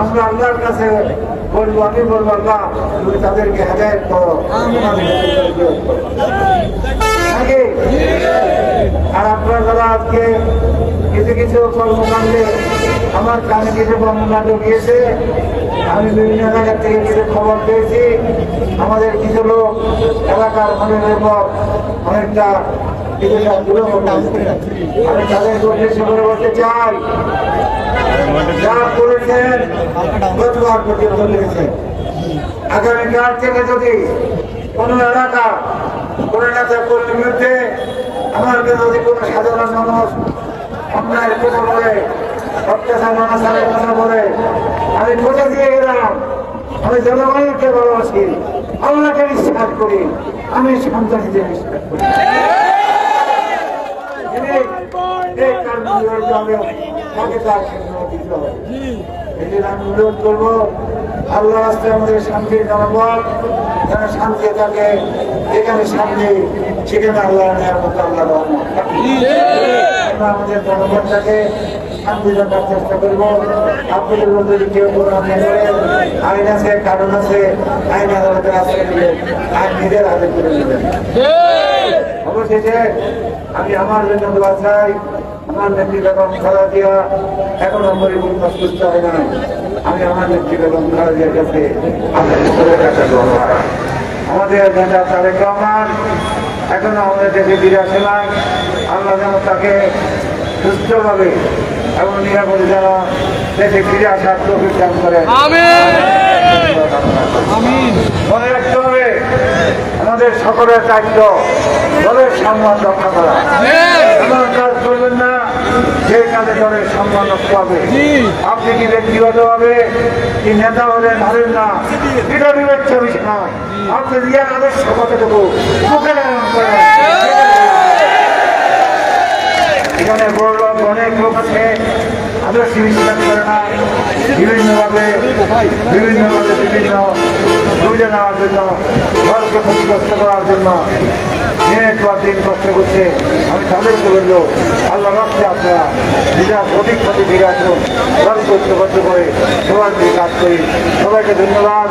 আমরা আল্লাহর কাছে বলব, আমি বলব, আল্লাহ, তুমি তাদেরকে হেদায়ত করো? আর আপনারা যারা আজকে কিছু কিছু কর্মকাণ্ডে আমার কানে কিছু বর্ণনা ঢুকিয়েছে আমি বিভিন্ন জায়গা থেকে কিছু খবর পেয়েছি। আমাদের কিছু লোক এলাকার মানুষের উপর অনেকটা আমি তাদের উদ্দেশ্য করে বলতে চাই করেছেন গতবার পর্যন্ত করেছেন আগামীকাল থেকে যদি কোনো এলাকা কোনো নেতা কর্মীর বিরুদ্ধে আমার যদি কোনো সাধারণ মানুষ অন্যায় কথা বলে অত্যাচার অনাচারের কথা বলে আমি কোথা দিয়ে গেলাম আমি জনগণকে ভালোবাসি আল্লাহকে বিশ্বাস করি আমি সন্ত্রাসীদের বিশ্বাস করি। এই জন্য তার স্বীকৃতি দিতে হবে এই জন্য আমি অনুরোধ করব আল্লাহ রাস্তায় আমাদের শান্তির জনপদ যেন শান্তি থাকে যেখানে শান্তি সেখানে আল্লাহ নেওয়ার মতো আল্লাহ আমাদের জনগণটাকে শান্তি রাখার চেষ্টা করব। আপনাদের মধ্যে কেউ কোনো করে আইন আছে কারণ আছে আইন আদালতের আশ্রয় দিলেন আইন নিজের হাতে তুলে নেবেন অবশেষে আমি আমার জন্য দোয়া চাই আমার নেত্রী বেগম খালা দিয়া এখনও পরিপূর্ণ সুস্থ হয় না আমি আমার নেত্রী বেগম খালা দিয়ার কাছে। আমাদের নেতা তারেক রহমান এখনও আমাদের দেশে ফিরে আসে নাই। আল্লাহ যেন তাকে সুস্থভাবে এবং নিরাপদে যেন দেশে ফিরে আসার প্রফিট দান করে মনে রাখতে হবে আমাদের সকলের দায়িত্ব দলের সম্মান রক্ষা করা এমন কাজ করবেন না দলের সম্মান হবে আপনি কি ব্যক্তিগতভাবে কি নেতা হলেন হলেন না, এটা বিবেচ্য বিষয় নয়। আপনি রিয়ার আদর্শ অনেক লোক আছে। আদর্শ বিশ্বাস করে না। বিভিন্নভাবে বিভিন্নভাবে বিভিন্ন সুবিধা নেওয়ার জন্য ঘরকে ক্ষতিগ্রস্ত করার জন্য দিন কষ্ট করছে। আমি তাদেরকে বলল রাখছে আপনারা। বিরাট অধিক ক্ষতি বিরাট করতে করে সবার কাজ করি। সবাইকে ধন্যবাদ।